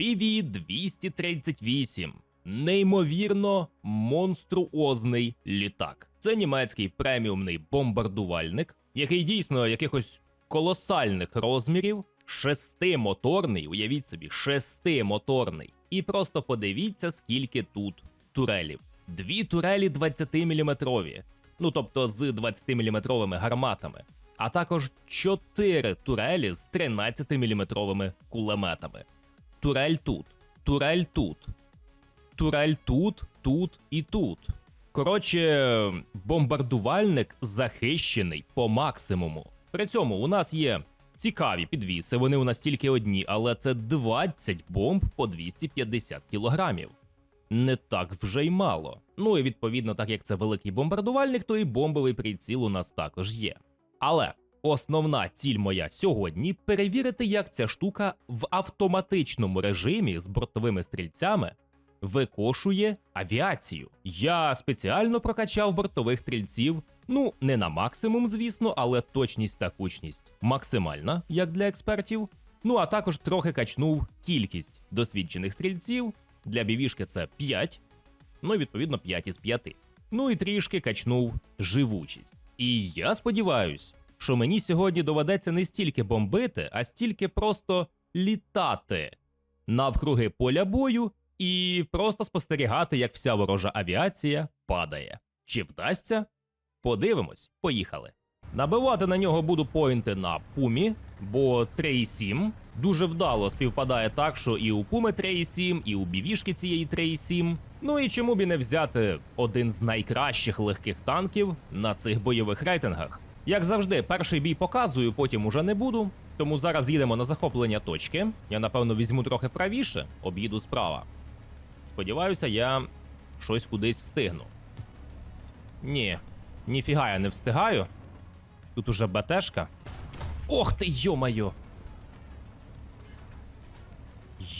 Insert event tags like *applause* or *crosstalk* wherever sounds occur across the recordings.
PV-238. Неймовірно монструозний літак. Це німецький преміумний бомбардувальник, який дійсно якихось колосальних розмірів, шестимоторний, уявіть собі, шестимоторний. І просто подивіться, скільки тут турелів. Дві турелі 20-мм, ну тобто з 20-мм гарматами, а також чотири турелі з 13-мм кулеметами. Турель тут, турель тут, турель тут, тут і тут. Коротше, бомбардувальник захищений по максимуму. При цьому у нас є цікаві підвіси, вони у нас тільки одні, але це 20 бомб по 250 кілограмів. Не так вже й мало. Ну і відповідно, так як це великий бомбардувальник, то і бомбовий приціл у нас також є. Але основна ціль моя сьогодні перевірити, як ця штука в автоматичному режимі з бортовими стрільцями викошує авіацію. Я спеціально прокачав бортових стрільців. Ну, не на максимум, звісно, але точність та кучність максимальна, як для експертів. Ну а також трохи качнув кількість досвідчених стрільців. Для бівішки це 5, ну відповідно 5 із 5. Ну і трішки качнув живучість. І я сподіваюсь, що мені сьогодні доведеться не стільки бомбити, а стільки просто літати навкруги поля бою і просто спостерігати, як вся ворожа авіація падає. Чи вдасться? Подивимось, поїхали. Набивати на нього буду поінти на пумі, бо 3,7 дуже вдало співпадає так, що і у пуми 3,7, і у бівішки цієї 3,7. Ну і чому б і не взяти один з найкращих легких танків на цих бойових рейтингах. Як завжди, перший бій показую, потім уже не буду. Тому зараз їдемо на захоплення точки. Я напевно візьму трохи правіше, об'їду справа. Сподіваюся, я щось кудись встигну. Ні, ніфіга я не встигаю. Тут уже БТшка. Ох ти, йо-майо!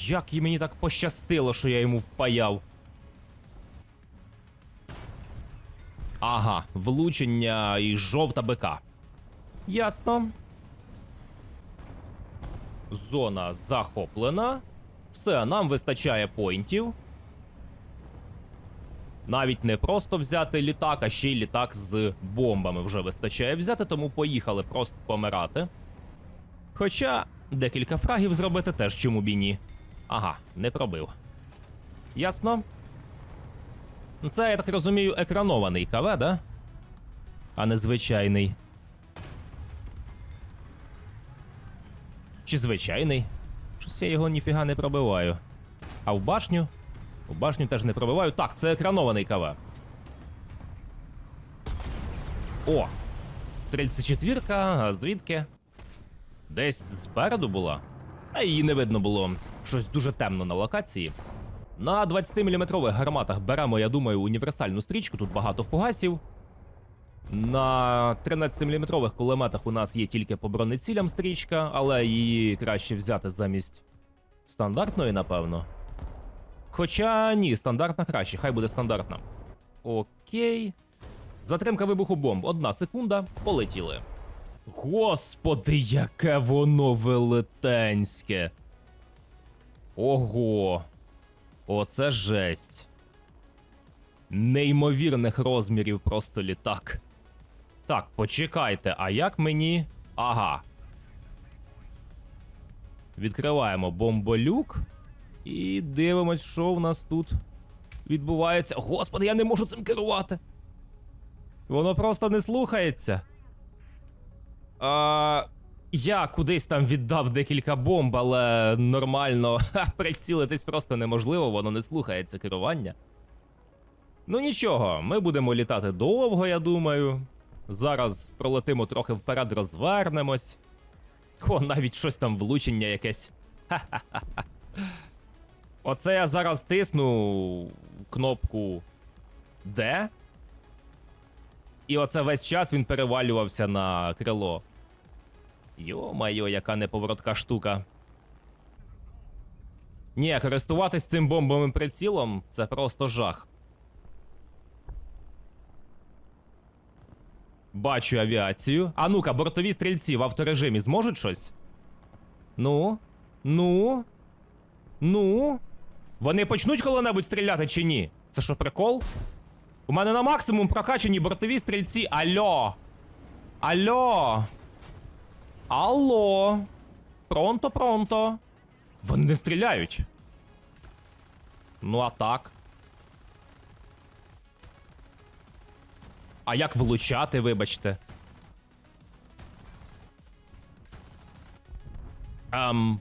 Як і мені так пощастило, що я йому впаяв. Ага, влучення і жовта БК. Ясно. Зона захоплена. Все, нам вистачає поінтів. Навіть не просто взяти літак, а ще й літак з бомбами вже вистачає взяти, тому поїхали просто помирати. Хоча декілька фрагів зробити теж чому б і ні. Ага, не пробив. Ясно. Це, я так розумію, екранований КВ, да? А не звичайний. Чи звичайний? Щось я його ніфіга не пробиваю. А в башню? У башню теж не пробиваю. Так, це екранований КВ. О! 34-ка, а звідки? Десь спереду була. А її не видно було. Щось дуже темно на локації. На 20-мм гарматах беремо, я думаю, універсальну стрічку, тут багато фугасів. На 13-мм кулеметах у нас є тільки по бронецілям стрічка, але її краще взяти замість стандартної, напевно. Хоча ні, стандартна краще, хай буде стандартна. Окей. Затримка вибуху бомб. Одна секунда. Полетіли. Господи, яке воно велетенське. Ого. Оце жесть. Неймовірних розмірів просто літак. Так, почекайте, а як мені. Ага. Відкриваємо бомболюк. І дивимось, що в нас тут відбувається. Господи, я не можу цим керувати. Воно просто не слухається. А, я кудись там віддав декілька бомб, але нормально *laughs* ха, прицілитись просто неможливо, воно не слухається керування. Ну нічого, ми будемо літати довго, я думаю. Зараз пролетимо трохи вперед, розвернемось. О, навіть щось там влучення якесь. Ха-ха-ха. *laughs* Оце я зараз тисну кнопку D. І оце весь час він перевалювався на крило. Йо-майо, яка неповоротка штука. Ні, користуватись цим бомбовим прицілом це просто жах. Бачу авіацію. А ну-ка, бортові стрільці в авторежимі зможуть щось? Ну? Ну? Ну. Вони почнуть коли-небудь стріляти чи ні? Це що, прикол? У мене на максимум прокачані бортові стрільці. Альо. Альо. Алло. Пронто, пронто. Вони не стріляють. Ну, а так. А як влучати, вибачте? Ем.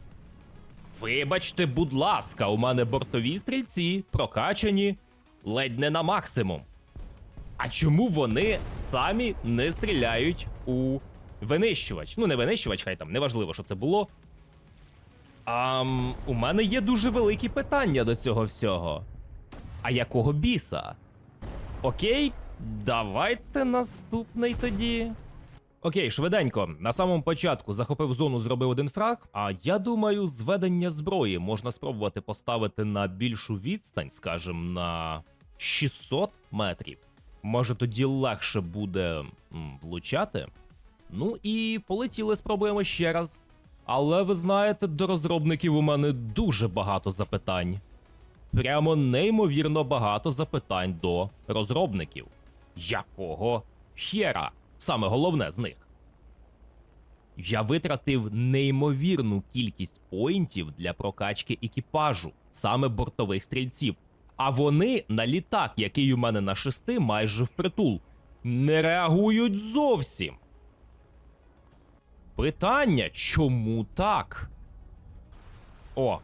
Вибачте, будь ласка, у мене бортові стрільці прокачані ледь не на максимум. А чому вони самі не стріляють у винищувач? Ну, не винищувач, хай там, неважливо, що це було. Ам, у мене є дуже великі питання до цього всього. А якого біса? Окей, давайте наступний тоді. Окей, швиденько. На самому початку захопив зону, зробив один фраг. А я думаю, зведення зброї можна спробувати поставити на більшу відстань, скажімо, на 600 метрів. Може тоді легше буде влучати. Ну і полетіли, спробуємо ще раз. Але ви знаєте, до розробників у мене дуже багато запитань. Прямо неймовірно багато запитань до розробників. Якого хера? Саме головне з них. Я витратив неймовірну кількість поінтів для прокачки екіпажу, саме бортових стрільців. А вони на літак, який у мене на шести, майже впритул, не реагують зовсім. Питання, чому так? О,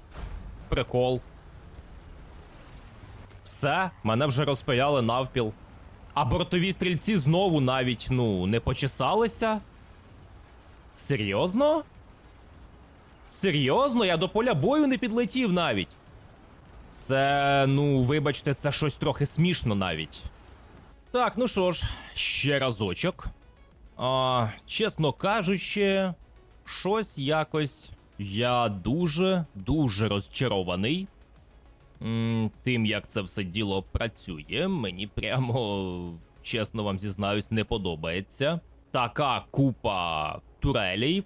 прикол. Все, мене вже розпаяли навпіл. А бортові стрільці знову навіть, ну, не почесалися? Серйозно? Серйозно? Я до поля бою не підлетів навіть. Це, ну, вибачте, це щось трохи смішно навіть. Так, ну що ж, ще разочок. А, чесно кажучи, щось якось я дуже, дуже розчарований. Тим, як це все діло працює, мені прямо, чесно вам зізнаюсь, не подобається. Така купа турелей.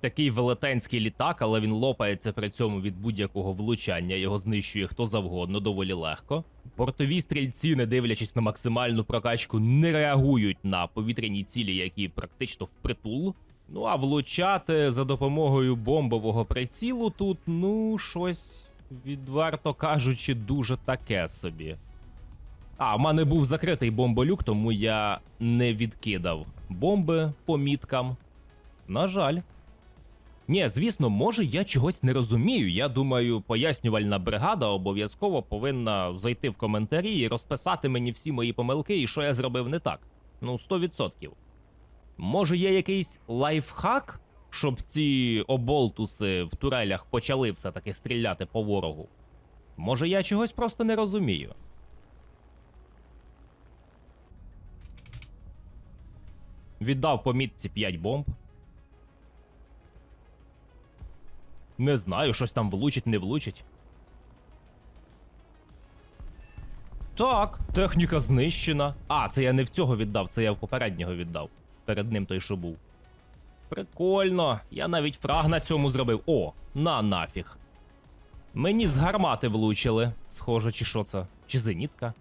Такий велетенський літак, але він лопається при цьому від будь-якого влучання, його знищує хто завгодно, доволі легко. Бортові стрільці, не дивлячись на максимальну прокачку, не реагують на повітряні цілі, які практично впритул. Ну а влучати за допомогою бомбового прицілу тут, ну, щось, відверто кажучи, дуже таке собі. А, в мене був закритий бомболюк, тому я не відкидав бомби по міткам. На жаль. Ні, звісно, може, я чогось не розумію. Я думаю, пояснювальна бригада обов'язково повинна зайти в коментарі і розписати мені всі мої помилки і що я зробив не так. Ну, 100%. Може, є якийсь лайфхак, щоб ці оболтуси в турелях почали все-таки стріляти по ворогу? Може, я чогось просто не розумію. Віддав по мітці 5 бомб. Не знаю, щось там влучить, не влучить. Так, техніка знищена. А, це я не в цього віддав, це я в попереднього віддав. Перед ним той, що був. Прикольно. Я навіть фраг на цьому зробив. О, на нафіг. Мені з гармати влучили. Схоже, чи що це? Чи зенітка?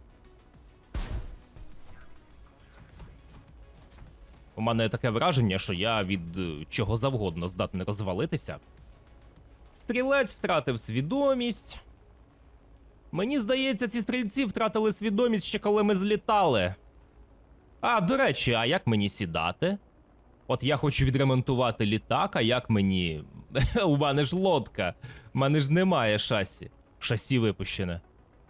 У мене таке враження, що я від е, чого завгодно здатний розвалитися. Стрілець втратив свідомість. Мені здається, ці стрільці втратили свідомість ще коли ми злітали. А, до речі, а як мені сідати? От я хочу відремонтувати літак, а як мені. *laughs* У мене ж лодка. У мене ж немає шасі. Шасі випущене.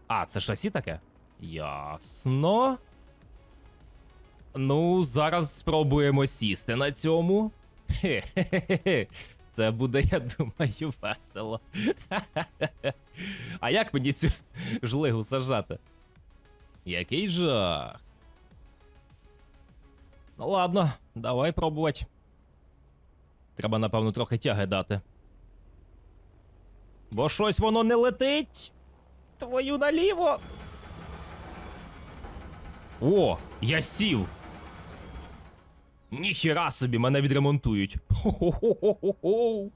А, це шасі таке? Ясно. Ну, зараз спробуємо сісти на цьому. Хе-хе-хе. Це буде, я думаю, весело. *laughs* А як мені цю жлигу сажати? Який жах. Ну ладно, давай пробувати. Треба, напевно, трохи тяги дати. Бо щось воно не летить. Твою наліво. О, я сів. Ніхіра собі мене відремонтують. Хо-хо-хо-хо-хо.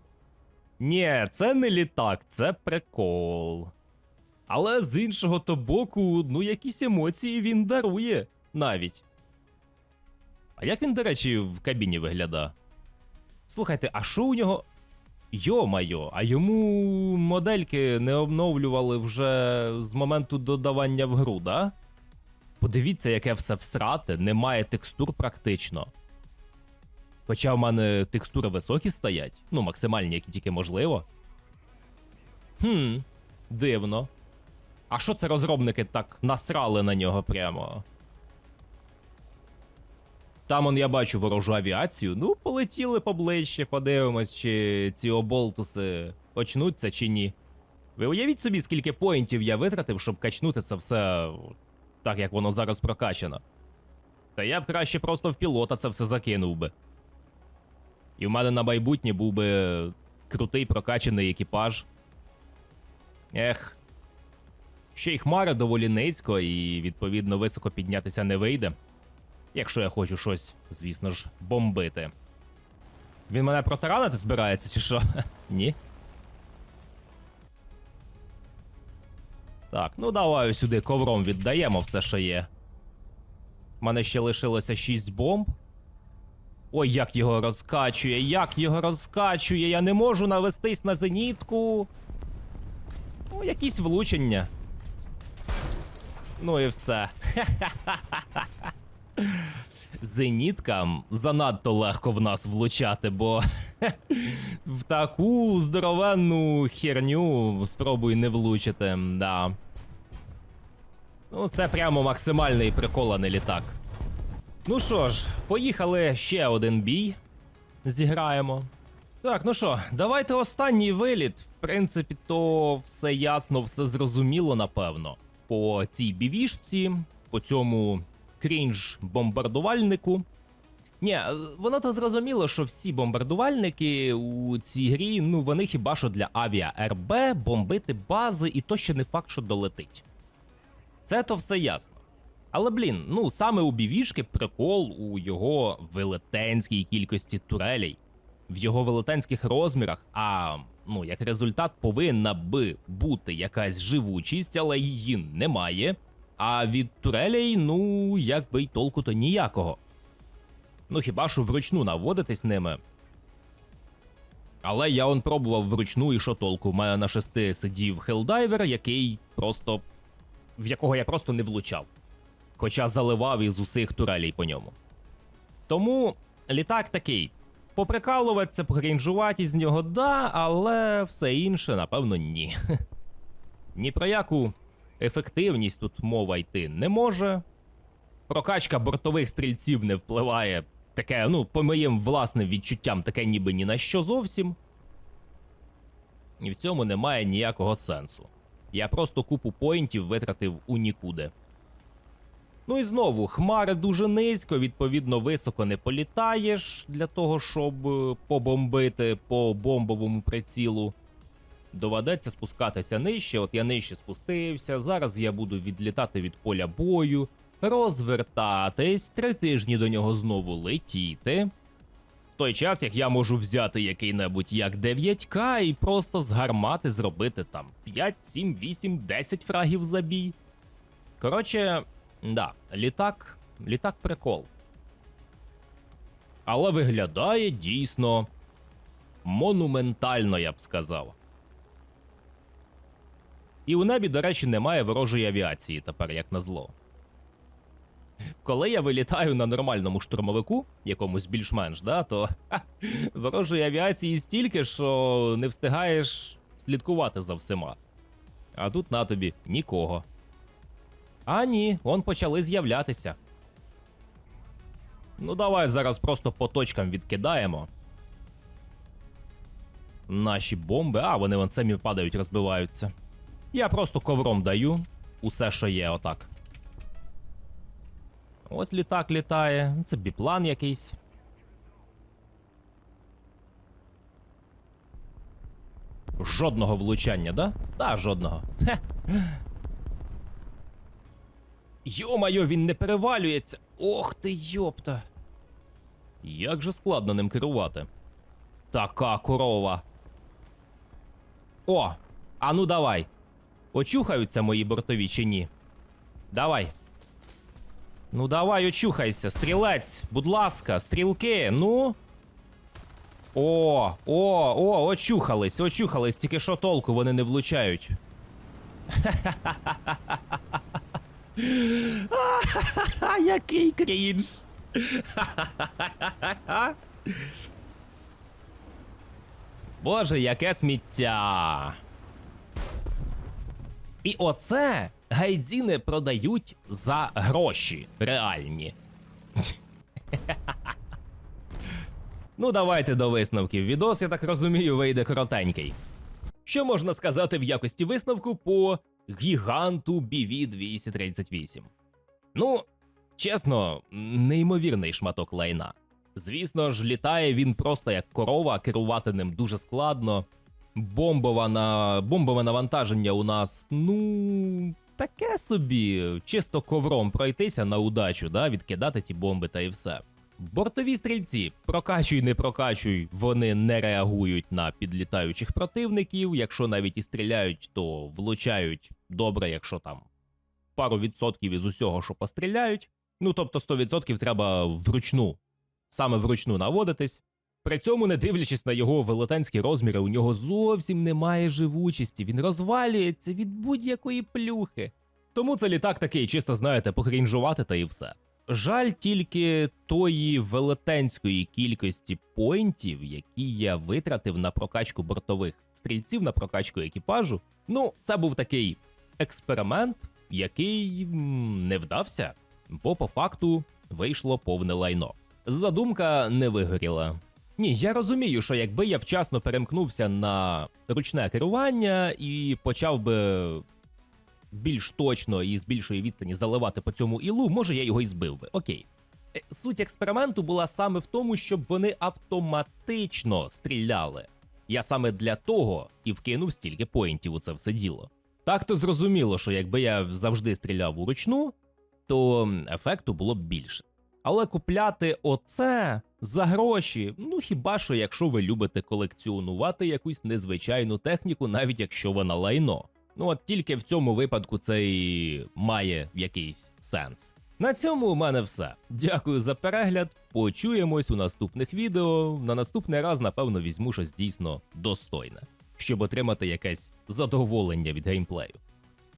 Ні, це не літак, це прикол. Але з іншого то боку, ну якісь емоції він дарує навіть. А як він, до речі, в кабіні виглядає? Слухайте, а що у нього. Йо-майо, а йому модельки не обновлювали вже з моменту додавання в гру, да? Подивіться, яке все всрате, немає текстур практично. Хоча в мене текстури високі стоять, ну, максимальні, які тільки можливо. Хм, дивно. А що це розробники так насрали на нього прямо? Там он я бачу ворожу авіацію. Ну, полетіли поближче, подивимось, чи ці оболтуси очнуться чи ні. Ви уявіть собі, скільки поінтів я витратив, щоб качнути це все так, як воно зараз прокачано. Та я б краще просто в пілота це все закинув би. І в мене на майбутнє був би крутий прокачаний екіпаж. Ех. Ще й хмара доволі низько, і відповідно високо піднятися не вийде. Якщо я хочу щось, звісно ж, бомбити. Він мене протаранити збирається, чи що? *laughs* Ні. Так, ну давай сюди ковром віддаємо все, що є. У мене ще лишилося 6 бомб. Ой, як його розкачує, як його розкачує. Я не можу навестись на зенітку. О, якісь влучення. Ну і все. *laughs* Зеніткам занадто легко в нас влучати, бо *laughs* в таку здоровенну херню спробуй не влучити, да. Ну, це прямо максимальний прикол, а не літак. Ну що ж, поїхали ще один бій. Зіграємо. Так, ну що, давайте останній виліт. В принципі, то все ясно, все зрозуміло, напевно. По цій бівішці, по цьому крінж бомбардувальнику. Ні, е, воно то зрозуміло, що всі бомбардувальники у цій грі, ну вони хіба що для авіа РБ бомбити бази, і то ще не факт, що долетить. Це то все ясно. Але блін, ну саме у бівішки прикол у його велетенській кількості турелей, в його велетенських розмірах, а ну як результат повинна би бути якась живучість, але її немає. А від турелей, ну, якби й толку то ніякого. Ну хіба що вручну наводитись ними. Але я он пробував вручну і що толку. У мене на шести сидів хелдайвер, який просто. в якого я просто не влучав. Хоча заливав із усіх турелей по ньому. Тому літак такий. Поприкалуватися, погрінжувати з нього, да, але все інше, напевно, ні. *laughs* Ні про яку ефективність тут мова йти не може. Прокачка бортових стрільців не впливає. Таке, ну, по моїм власним відчуттям, таке ніби ні на що зовсім. І в цьому немає ніякого сенсу. Я просто купу поінтів витратив у нікуди. Ну і знову, хмари дуже низько, відповідно, високо не політаєш для того, щоб е, побомбити по бомбовому прицілу. Доведеться спускатися нижче. От я нижче спустився. Зараз я буду відлітати від поля бою, розвертатись, три тижні до нього знову летіти. В той час, як я можу взяти який-небудь як 9К і просто з гармати зробити там 5, 7, 8, 10 фрагів за бій. Коротше, да, літак, літак прикол. Але виглядає дійсно монументально, я б сказав. І у небі, до речі, немає ворожої авіації тепер, як назло. Коли я вилітаю на нормальному штурмовику, якомусь більш-менш, да, то ха, ворожої авіації стільки, що не встигаєш слідкувати за всіма. А тут на тобі нікого. А ні, он почали з'являтися. Ну, давай зараз просто по точкам відкидаємо. Наші бомби, а вони вон самі падають, розбиваються. Я просто ковром даю усе, що є, отак. Ось літак літає. Це біплан якийсь. Жодного влучання, да? Да, жодного. Хе. Йо-майо, він не перевалюється. Ох ти йопта. Як же складно ним керувати. Така корова. О! А ну давай. Очухаються мої бортові чи ні? Давай. Ну давай, очухайся, стрілець, будь ласка, стрілки, ну. О, о, о, очухались, очухались, тільки що толку вони не влучають. Який крінж. Боже, яке сміття. І оце гайдзіни продають за гроші реальні. *laughs* ну, давайте до висновків. Відос, я так розумію, вийде коротенький. Що можна сказати в якості висновку по гіганту BV-238? Ну, чесно, неймовірний шматок лайна. Звісно ж, літає він просто як корова, керувати ним дуже складно. Бомбова на... Бомбове навантаження у нас, ну, таке собі, чисто ковром пройтися на удачу, да, відкидати ті бомби та і все. Бортові стрільці, прокачуй, не прокачуй, вони не реагують на підлітаючих противників. Якщо навіть і стріляють, то влучають добре, якщо там пару відсотків із усього, що постріляють. Ну тобто 100% треба вручну, саме вручну наводитись. При цьому, не дивлячись на його велетенські розміри, у нього зовсім немає живучості. Він розвалюється від будь-якої плюхи. Тому це літак такий, чисто знаєте, похрінжувати та і все. Жаль тільки тої велетенської кількості поінтів, які я витратив на прокачку бортових стрільців, на прокачку екіпажу. Ну, це був такий експеримент, який не вдався, бо по факту вийшло повне лайно. Задумка не вигоріла. Ні, я розумію, що якби я вчасно перемкнувся на ручне керування і почав би більш точно і з більшої відстані заливати по цьому ілу, може я його і збив би. Окей. Е, Суть експерименту була саме в тому, щоб вони автоматично стріляли. Я саме для того і вкинув стільки поінтів у це все діло. Так то зрозуміло, що якби я завжди стріляв уручну, то ефекту було б більше. Але купляти оце за гроші, ну хіба що якщо ви любите колекціонувати якусь незвичайну техніку, навіть якщо вона лайно. Ну от тільки в цьому випадку це і має якийсь сенс. На цьому у мене все. Дякую за перегляд. Почуємось у наступних відео. На наступний раз, напевно, візьму щось дійсно достойне, щоб отримати якесь задоволення від геймплею.